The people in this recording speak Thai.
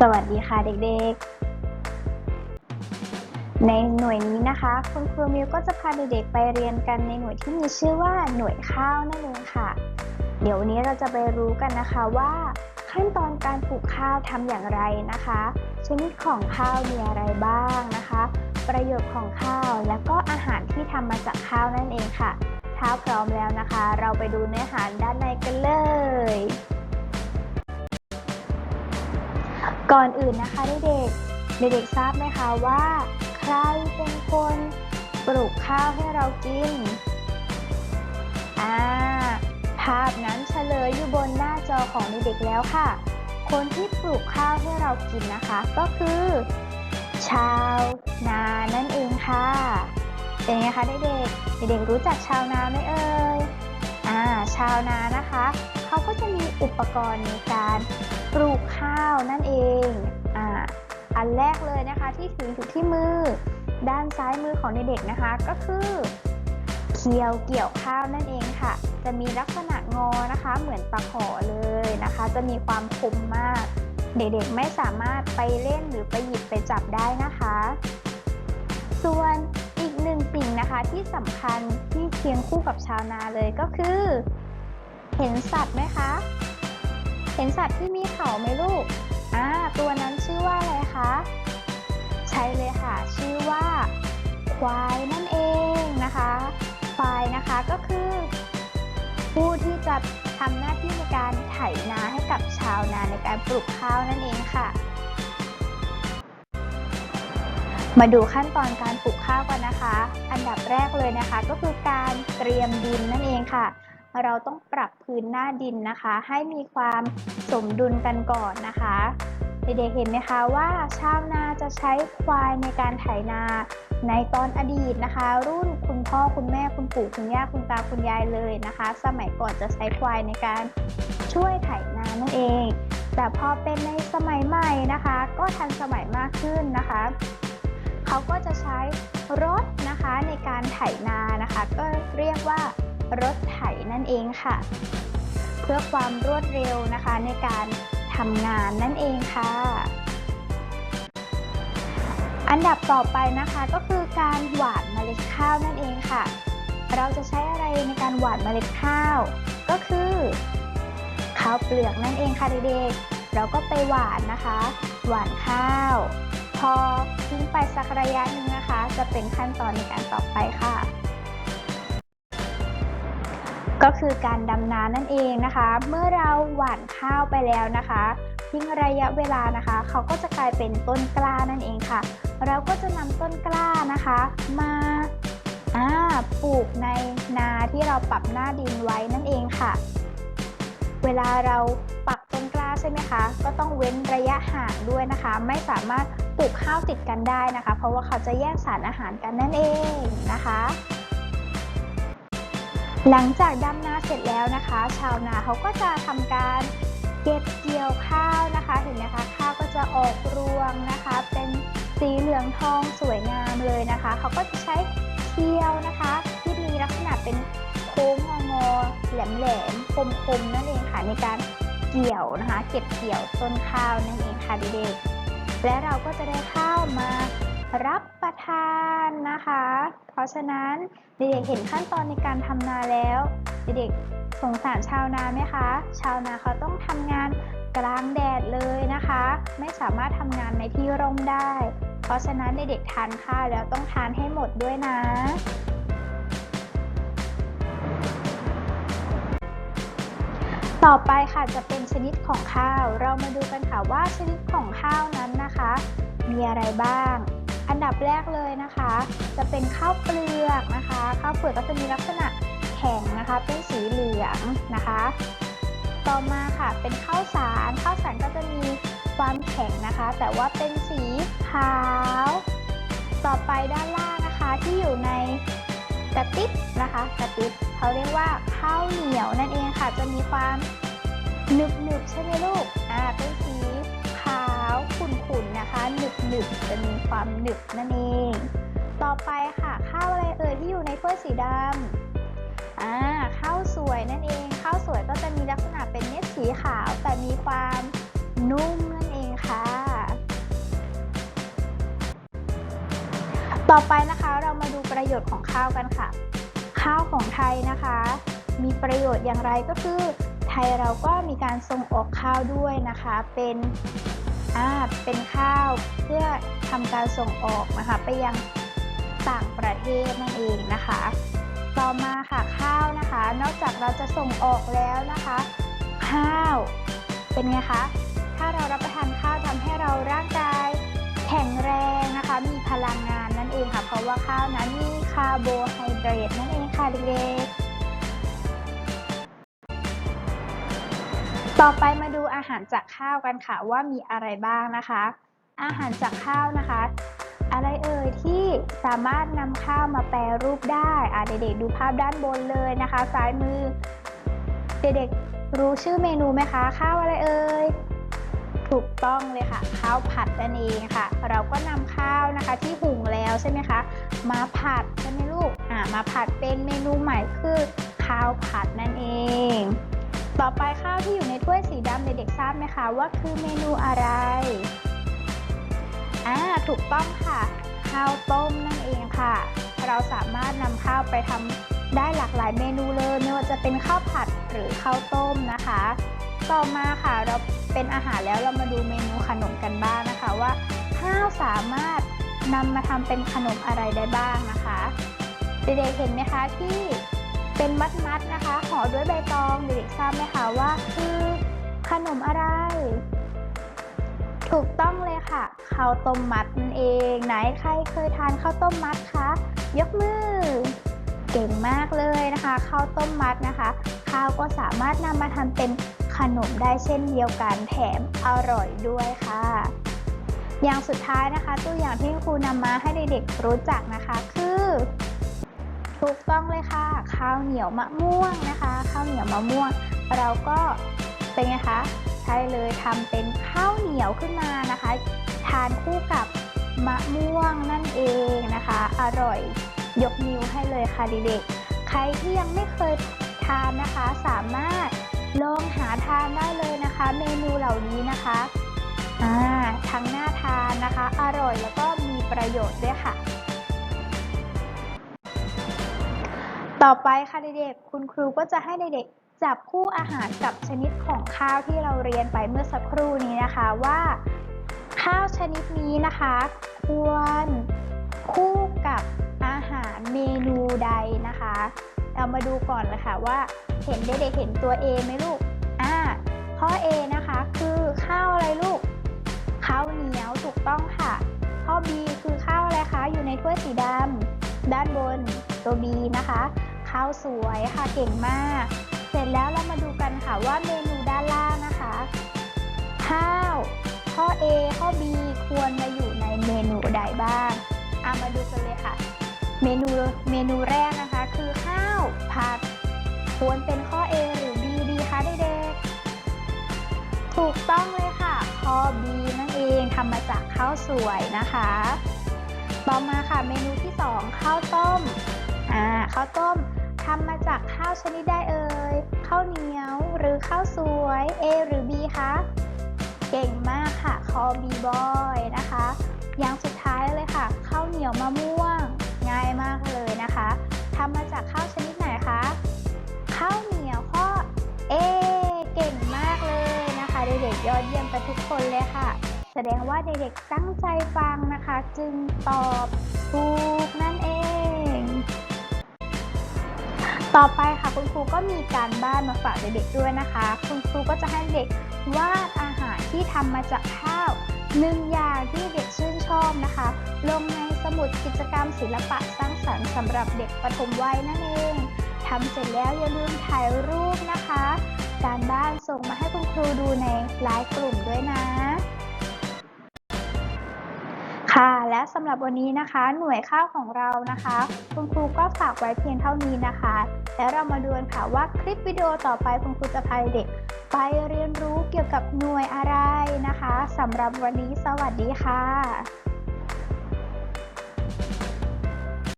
สวัสดีค่ะเด็กๆ ในหน่วยนี้นะคะคุณครูมิวก็จะพาเด็กๆไปเรียนกันในหน่วยที่มีชื่อว่าหน่วยข้าวนั่นเองค่ะ เดี๋ยววันนี้เราจะไปรู้กันนะคะว่า ขั้นตอนการปลูกข้าวทำอย่างไรนะคะ ชนิดของข้าวมีอะไรบ้างนะคะ ประโยชน์ของข้าวและก็อาหารที่ทำมาจากข้าวนั่นเองค่ะถ้าพร้อมแล้วนะคะ เราไปดูเนื้อหาด้านในกันเลย ก่อนอื่นนะคะเด็กๆเด็กๆทราบไหมคะว่า ใครเป็นคนปลูกข้าวให้เรากินอ่าภาพนั้นเฉลยอยู่บนหน้าจอของเด็กๆแล้วค่ะ คนที่ปลูกข้าวให้เรากินนะคะ ก็คือ ชาวนานั่นเองค่ะเป็นไงคะเด็กๆเด็กๆรู้จักชาวนาไหมเอ่ยอ่าชาวนานะคะ ก็จะมีอุปกรณ์ในการปลูกข้าวนั่นเองอ่าอันแรกเลยนะคะที่ถืออยู่ที่มือ ด้านซ้ายมือของเด็กๆนะคะก็คือเคียวเกี่ยวข้าวนั่นเองค่ะ จะมีลักษณะงอนะคะ เหมือนตะขอเลยนะคะ จะมีความคมมาก เด็กๆไม่สามารถไปเล่นหรือไปหยิบไปจับได้นะคะ ส่วนอีกหนึ่งสิ่งนะคะที่สำคัญที่เคียงคู่กับชาวนาเลยก็คือ เห็นสัตว์ไหมคะ เห็นสัตว์ที่มีเขาไหมลูก อ่า ตัวนั้นชื่อว่าอะไรคะ ใช่เลยค่ะ ชื่อว่า ควายนั่นเองนะคะ ควายนะคะก็คือ ผู้ที่จะทำหน้าที่ในการไถนาให้กับชาวนาในการปลูกข้าวนั่นเองค่ะ มาดูขั้นตอนการปลูกข้าวกันนะคะ อันดับแรกเลยนะคะ ก็คือการเตรียมดินนั่นเองค่ะ เราต้องปรับพื้นหน้าดินนะคะ ให้มีความสมดุลกันก่อนนะคะเด็กๆเห็นไหมคะว่าชาวนาจะใช้ควายในการไถนาในตอนอดีตนะคะ รุ่นคุณพ่อคุณแม่คุณปู่คุณย่าคุณตาคุณยายเลยนะคะ สมัยก่อนจะใช้ควายในการช่วยไถนานั่นเอง แต่พอเป็นในสมัยใหม่นะคะ ก็ทันสมัยมากขึ้นนะคะ เขาก็จะใช้รถนะคะในการไถนานะคะ ก็เรียกว่า รถไถนั่นเองค่ะ เพื่อความรวดเร็วนะคะในการทำงานนั่นเองค่ะ อันดับต่อไปนะคะก็คือการหว่านเมล็ดข้าวนั่นเองค่ะ เราจะใช้อะไรในการหว่านเมล็ดข้าว ก็คือข้าวเปลือกนั่นเองค่ะเด็กๆเราก็ไปหว่านนะคะ หว่านข้าว พอทิ้งไปสักระยะหนึ่งนะคะ จะเป็นขั้นตอนในการต่อไปค่ะ ก็คือการดำนานั่นเองนะคะ เมื่อเราหว่านข้าวไปแล้วนะคะทิ้งระยะเวลานะคะ เขาก็จะกลายเป็นต้นกล้านั่นเองค่ะ เราก็จะนำต้นกล้านะคะมาอ่าปลูกในนาที่เราปรับหน้าดินไว้นั่นเองค่ะ เวลาเราปักต้นกล้าใช่ไหมคะ ก็ต้องเว้นระยะห่างด้วยนะคะ ไม่สามารถปลูกข้าวติดกันได้นะคะ เพราะว่าเขาจะแยกสารอาหารกันนั่นเองนะคะ หลังจากดำนาเสร็จแล้วนะคะ ชาวนาเขาก็จะทำการเก็บเกี่ยวข้าวนะคะเห็นไหมคะข้าวก็จะออกรวงนะคะ เป็นสีเหลืองทองสวยงามเลยนะคะเขาก็จะใช้เคียวนะคะ ที่มีลักษณะเป็นโค้งงอๆแหลมๆคมๆนั่นเองค่ะในการเกี่ยวนะคะ เก็บเกี่ยวต้นข้าวนั่นเองค่ะเด็กๆและเราก็จะได้ข้าวมา รับประทานนะคะ เพราะฉะนั้นเด็กๆเห็นขั้นตอนในการทำนาแล้วเด็กๆสงสารชาวนาไหมคะ ชาวนาเขาต้องทำงานกลางแดดเลยนะคะ ไม่สามารถทำงานในที่ร่มได้ เพราะฉะนั้นเด็กๆทานข้าวแล้วต้องทานให้หมดด้วยนะต่อไปค่ะจะเป็นชนิดของข้าว เรามาดูกันค่ะว่าชนิดของข้าวนั้นนะคะ มีอะไรบ้าง อันดับแรกเลยนะคะ จะเป็นข้าวเปลือกนะคะข้าวเปลือกก็จะมีลักษณะแข็งนะคะ เป็นสีเหลืองนะคะ ต่อมาค่ะเป็นข้าวสารข้าวสารก็จะมีความแข็งนะคะ แต่ว่าเป็นสีขาว ต่อไปด้านล่างนะคะที่อยู่ในกระติบนะคะกระติบเขาเรียกว่าข้าวเหนียวนั่นเองค่ะ จะมีความหนึบหนึบๆใช่ไหมลูกอ่าเป็นสี ขุ่นนะคะหนึบหนึบจะมีความหนึบนั่นเอง ต่อไปค่ะข้าวอะไรเอ่ยที่อยู่ในถ้วยสีดำอ่าข้าวสวยนั่นเองข้าวสวยก็จะมีลักษณะเป็นเม็ดสีขาว แต่มีความนุ่มนั่นเองค่ะ ต่อไปนะคะเรามาดูประโยชน์ของข้าวกันค่ะ ข้าวของไทยนะคะ มีประโยชน์อย่างไรก็คือไทยเราก็มีการส่งออกข้าวด้วยนะคะ เป็น เป็นข้าวเพื่อทำการส่งออกนะคะไปยังต่างประเทศนั่นเองนะคะ ต่อมาค่ะข้าวนะคะ นอกจากเราจะส่งออกแล้วนะคะ ข้าวเป็นไงคะถ้าเรารับประทานข้าวทำให้เราร่างกายแข็งแรงนะคะ มีพลังงานนั่นเองค่ะ เพราะว่าข้าวนั้นมีคาร์โบไฮเดรตนั่นเองค่ะเด็กๆต่อไปมา อาหารจากข้าวกันค่ะว่ามีอะไรบ้างนะคะ อาหารจากข้าวนะคะ อะไรเอ่ยที่สามารถนำข้าวมาแปรรูปได้อะเด็กๆดูภาพด้านบนเลยนะคะ ซ้ายมือ เด็กๆรู้ชื่อเมนูไหมคะ ข้าวอะไรเอ่ยถูกต้องเลยค่ะ ข้าวผัดนั่นเองค่ะ เราก็นำข้าวนะคะที่หุงแล้วใช่ไหมคะมาผัดใช่ไหมลูกอ่ามาผัดเป็นเมนูใหม่คือข้าวผัดนั่นเอง ต่อไปข้าวที่อยู่ในถ้วยสีดำเด็กๆทราบไหมคะว่าคือเมนูอะไร อ่า ถูกต้องค่ะ ข้าวต้มนั่นเองค่ะ เราสามารถนำข้าวไปทำได้หลากหลายเมนูเลยไม่ว่าจะเป็นข้าวผัดหรือข้าวต้มนะคะ ต่อมาค่ะเราเป็นอาหารแล้วเรามาดูเมนูขนมกันบ้างนะคะว่า ข้าวสามารถนำมาทำเป็นขนมอะไรได้บ้างนะคะ เด็กๆเห็นไหมคะที่ เป็นมัดๆนะคะห่อด้วยใบตองเด็กๆทราบไหมคะว่าคือขนมอะไร ถูกต้องเลยค่ะข้าวต้มมัดนั่นเองไหนใครเคยทานข้าวต้มมัดคะยกมือ เก่งมากเลยนะคะข้าวต้มมัดนะคะข้าวก็สามารถนำมาทำเป็นขนมได้เช่นเดียวกันแถมอร่อยด้วยค่ะ อย่างสุดท้ายนะคะ ตัวอย่างที่ครูนำมาให้เด็กๆรู้จักนะคะ ถูกต้องเลยค่ะ ข้าวเหนียวมะม่วงนะคะ ข้าวเหนียวมะม่วง เราก็เป็นไงคะใช่เลยทำเป็นข้าวเหนียวขึ้นมานะคะ ทานคู่กับมะม่วงนั่นเองนะคะ อร่อยยกนิ้วให้เลยค่ะเด็กๆใครที่ยังไม่เคยทานนะคะ สามารถลองหาทานได้เลยนะคะ เมนูเหล่านี้นะคะทั้งน่าทานนะคะ อร่อยแล้วก็มีประโยชน์ด้วยค่ะ ต่อไปค่ะเด็กๆ คุณครูก็จะให้เด็กๆ จับคู่อาหารกับชนิดของข้าวที่เราเรียนไปเมื่อสักครู่นี้นะคะว่า ข้าวชนิดนี้นะคะ ควรคู่กับอาหารเมนูใดนะคะ เรามาดูก่อนเลยค่ะว่าเห็นเด็กๆเห็นตัว A ไหมลูกอ่าข้อ A นะคะคือข้าวอะไรลูก ข้าวสวยค่ะเก่งมาก เสร็จแล้วเรามาดูกันค่ะว่าเมนูด้านล่างนะคะ ข้าว ข้อ A ข้อ B ควรมาอยู่ในเมนูใดบ้างอะมาดูกันเลยค่ะ เมนูเมนูแรกนะคะคือข้าวผัด ควรเป็นข้อ A หรือ B ดีคะเด็กๆถูกต้องเลยค่ะ ข้อ B นั่นเองทำมาจากข้าวสวยนะคะ ต่อมาค่ะเมนูที่ 2 ข้าวต้มาวชนิดใดเอ่ย ข้าวเหนียวหรือข้าวสวย A หรือ B คะ เก่งมากค่ะข้อ B boy นะคะ อย่างสุดท้ายเลยค่ะ ข้าวเหนียวมะม่วง ง่ายมากเลยนะคะทำมาจากข้าวชนิดไหนคะ ข้าวเหนียวข้อ A เก่งมากเลยนะคะ เด็กๆยอดเยี่ยมไปทุกคนเลยค่ะ แสดงว่าเด็กๆตั้งใจฟังนะคะ จึงตอบถูกนั่นเอง ต่อไปค่ะคุณครูก็มีการบ้านมาฝากเด็กๆด้วยนะคะ คุณครูก็จะให้เด็กวาดอาหารที่ทำมาจากข้าวหนึ่งอย่างที่เด็กชื่นชอบนะคะ ลงในสมุดกิจกรรมศิลปะสร้างสรรค์สำหรับเด็กปฐมวัยนั่นเองทำเสร็จแล้วอย่าลืมถ่ายรูปนะคะ การบ้านส่งมาให้คุณครูดูในไลน์กลุ่มด้วยนะ และสำหรับวันนี้นะคะ หน่วยข้าวของเรานะคะ คุณครูก็ฝากไว้เพียงเท่านี้นะคะ แล้วเรามาดูกันค่ะว่าคลิปวิดีโอต่อไปคุณครูจะพาเด็ก ไปเรียนรู้เกี่ยวกับหน่วยอะไรนะคะสำหรับวันนี้สวัสดีค่ะ